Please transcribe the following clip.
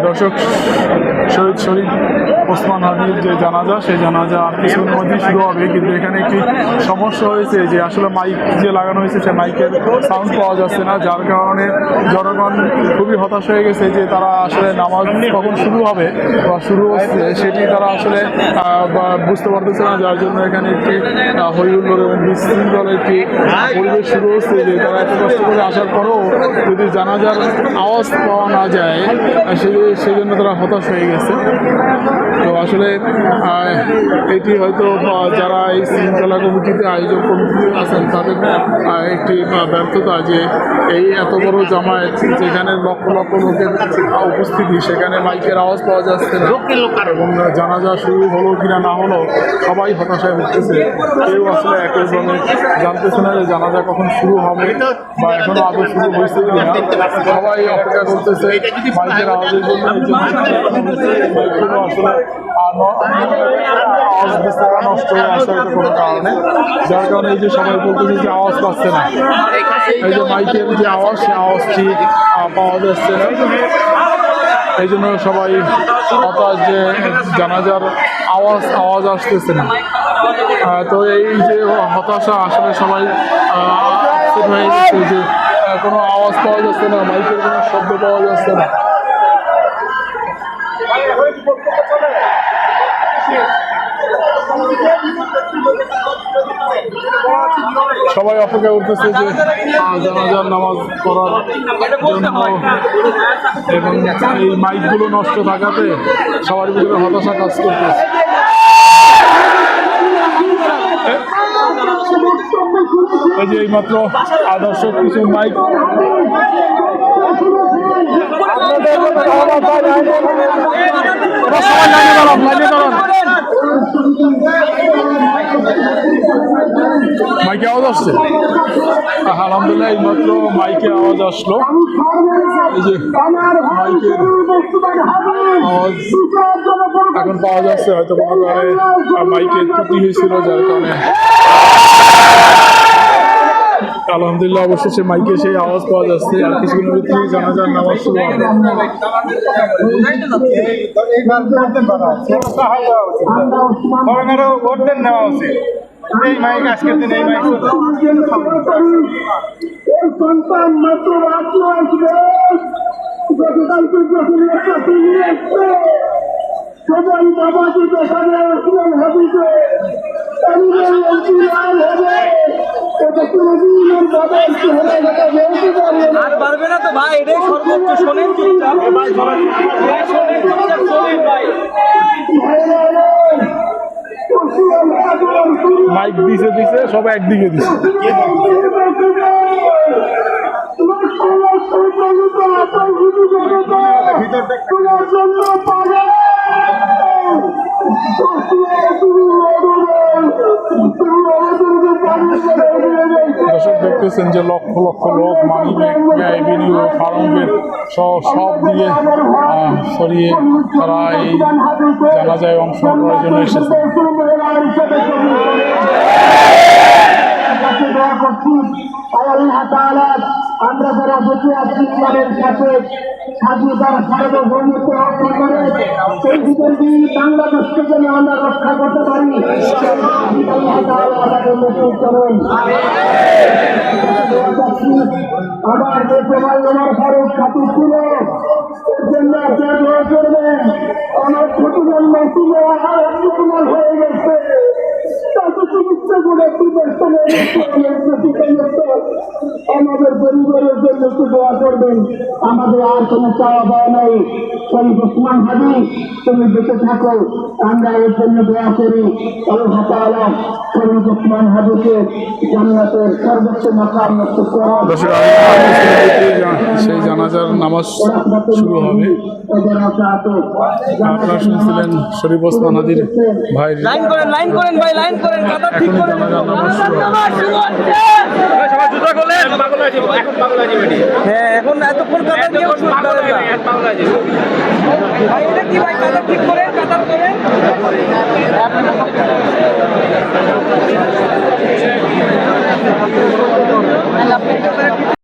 দর্শক শহীদ শরীফ ওসমান হাদির যে জানাজা সেই জানাজা আর কিছুক্ষণের মধ্যেই শুরু হবে। কিন্তু এখানে একটি সমস্যা হয়েছে যে আসলে মাইক যে লাগানো হয়েছে সে মাইকের সাউন্ড পাওয়া যাচ্ছে না যার কারণে জনগণ খুবই হতাশ হয়ে গেছে যে তারা আসলে নামাজ কখন শুরু হবে বা শুরু হচ্ছে সেটি তারা আসলে বুঝতে পারতেছে না। যার জন্য এখানে একটি হইহুল্লোড় এবং বিশৃঙ্খল একটি পরিবেশ শুরু হচ্ছে যে তারা এত কষ্ট করে আসার পরেও যদি জানাজার আওয়াজ পাওয়া না যায় আহ, সে সেই জন্য তারা হতাশ হয়ে গেছে। তো আসলে এটি হয়তো যারা এই শৃঙ্খলা কমিটিতে আয়োজক কমিটিতে আছেন তাদের একটি ব্যর্থতা যে এই এত বড় জামায়াত যেখানে লক্ষ লক্ষ লোকের উপস্থিতি সেখানে মাইকের আওয়াজ পাওয়া যাচ্ছে না এবং জানাজা শুরু হলো কিনা না হলো সবাই হতাশায় ভুগতেছে কেউ আসলে একইভাবে জানতেছে না যে জানাজা কখন শুরু হবে বা এখনও আদৌ শুরু হয়েছে কিনা। সবাই অপেক্ষা করতেছে মাইকের আওয়াজের আওয়াজ না, নষ্ট হয়ে আসে কোনো কারণে যার কারণে এই যে সবাই বলতেছে যে আওয়াজ পাচ্ছে না এই যে মাইকের যে আওয়াজ সে আওয়াজটি পাওয়া যাচ্ছে না এই জন্য সবাই হতাশ যে জানাজার আওয়াজ আওয়াজ আসতেছে না তো এই যে হতাশা আসলে সবাই আপসেট হয়ে গেছে যে কোনো আওয়াজ পাওয়া যাচ্ছে না মাইকের কোনো শব্দ পাওয়া যাচ্ছে না। সবাই অপেক্ষা করতেছে যে জানাজার নামাজ পড়ার জন্য এবং এই মাইকগুলো নষ্ট থাকাতে সবার ভিতরে হতাশা কাজ করতেছে। এই যে এইমাত্র আদর্শ কিছু মাইক মাইকে আওয়াজ আসছে? আলহামদুলিল্লাহ, এইমাত্র মাইকে আওয়াজ আসলো। এই যে আওয়াজ এখন পাওয়া যাচ্ছে হয়তো কোনো কারণে হয়েছিল, যার কারণে আলহামদুলিল্লাহ অবশেষে মাইকে সেই আওয়াজ পাওয়া যাচ্ছে। আর কিছুক্ষণের ভিতরেই জানাজার নামাজ শুরু হবে। করোনারও ভোট দেন নেওয়া উচিত। এই মাইক আজকের দিনে এই মাইক এই সন্তান মাত্র রাজ্য আসবে গতকালকে যখন একটা সবাই বাবাকে দেখাবে আসলেন আর পারবে না তো ভাই এটাই সর্বোচ্চ শোনেন চুপচাপ শোনেন চুপচাপ শোনেন ভাই মাইক দিছে দিছে সব একদিকে দিছে তোমার দেখতেছেন যে লক্ষ লক্ষ লোক মানি এভিনিউ ফার্মগেট সহ সব দিয়ে সরিয়ে তারা এই জানাজায় অংশগ্রহণ করার জন্য এসেছে। আমরা যারা বেঁচে আছি স্বাধীনতার করে সেই দিয়ে বাংলাদেশকে যেন আমরা রক্ষা করতে পারি আমাদের যে সবাই আমার ফারুক খাতু ছিল করবেন আমার নসিবে আমার অন্যতমাল হয়ে গেছে। আমাদের পরিবারের জন্য একটু দোয়া করবেন। আমাদের আর কোনো চাওয়া পাওয়া নাই। শরীফ ওসমান হাবি তুমি বেঁচে থাকো। আমরা এর জন্য দোয়া করি। আল্লাহ তাআলা শরীফ ওসমান হাবিকে জান্নাতের সর্বোচ্চ মাকাম নষ্ট করা। দর্শক আর কিছুক্ষণের ভিতরেই জা- সেই জানাজার নামাজ শুরু হবে। আপনারা শুনছিলেন শরীফ ওসমান হাদির ভাই লাইন করেন লাইন করেন ভাই লাইন করেন। কথা ঠিক হ্যাঁ এখন এতক্ষণ এটা কি ভাই? কাতার ঠিক করেন